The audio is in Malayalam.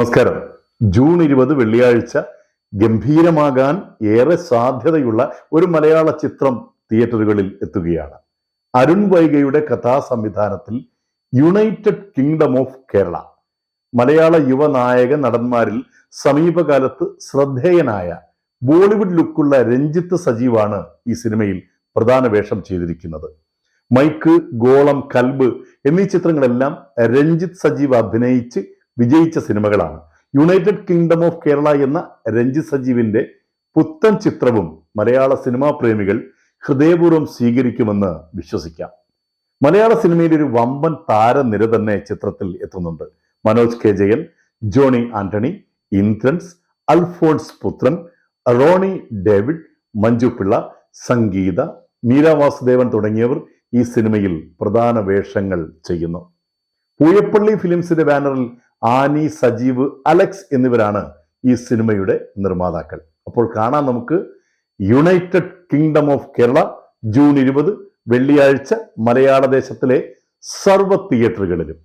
നമസ്കാരം. ജൂൺ ഇരുപത് വെള്ളിയാഴ്ച ഗംഭീരമാകാൻ ഏറെ സാധ്യതയുള്ള ഒരു മലയാള ചിത്രം തിയേറ്ററുകളിൽ എത്തുകയാണ്. അരുൺ വൈഗയുടെ കഥാസംവിധാനത്തിൽ യുണൈറ്റഡ് കിങ്ഡം ഓഫ് കേരള മലയാള യുവനായക നടന്മാരിൽ സമീപകാലത്ത് ശ്രദ്ധേയനായ ബോളിവുഡ് ലുക്കുള്ള രഞ്ജിത്ത് സജീവാണ് ഈ സിനിമയിൽ പ്രധാന വേഷം ചെയ്തിരിക്കുന്നത്. മൈക്ക് ഗോളം കൽബ് എന്നീ ചിത്രങ്ങളെല്ലാം രഞ്ജിത്ത് സജീവ് അഭിനയിച്ച് വിജയിച്ച സിനിമകളാണ്. യുണൈറ്റഡ് കിങ്ഡം ഓഫ് കേരള എന്ന രഞ്ജിത് സജീവിന്റെ പുത്തൻ ചിത്രവും മലയാള സിനിമാ പ്രേമികൾ ഹൃദയപൂർവം സ്വീകരിക്കുമെന്ന് വിശ്വസിക്കാം. മലയാള സിനിമയിലെ ഒരു വമ്പൻ താരനിര തന്നെ ചിത്രത്തിൽ എത്തുന്നുണ്ട്. മനോജ് കെ ജയൻ ജോണി ആന്റണി ഇന്ദ്രൻസ് അൽഫോൺസ് പുത്രൻ റോണി ഡേവിഡ് മഞ്ജു പിള്ള സംഗീത മീര വാസുദേവൻ തുടങ്ങിയവർ ഈ സിനിമയിൽ പ്രധാന വേഷങ്ങൾ ചെയ്യുന്നു. പൂയപ്പള്ളി ഫിലിംസിന്റെ ബാനറിൽ ആനി സജീവ് അലക്സ് എന്നിവരാണ് ഈ സിനിമയുടെ നിർമ്മാതാക്കൾ. അപ്പോൾ കാണാം നമുക്ക് United Kingdom of Kerala June ഇരുപത് വെള്ളിയാഴ്ച മലയാള ദേശത്തിലെ സർവ തിയേറ്ററുകളിലും.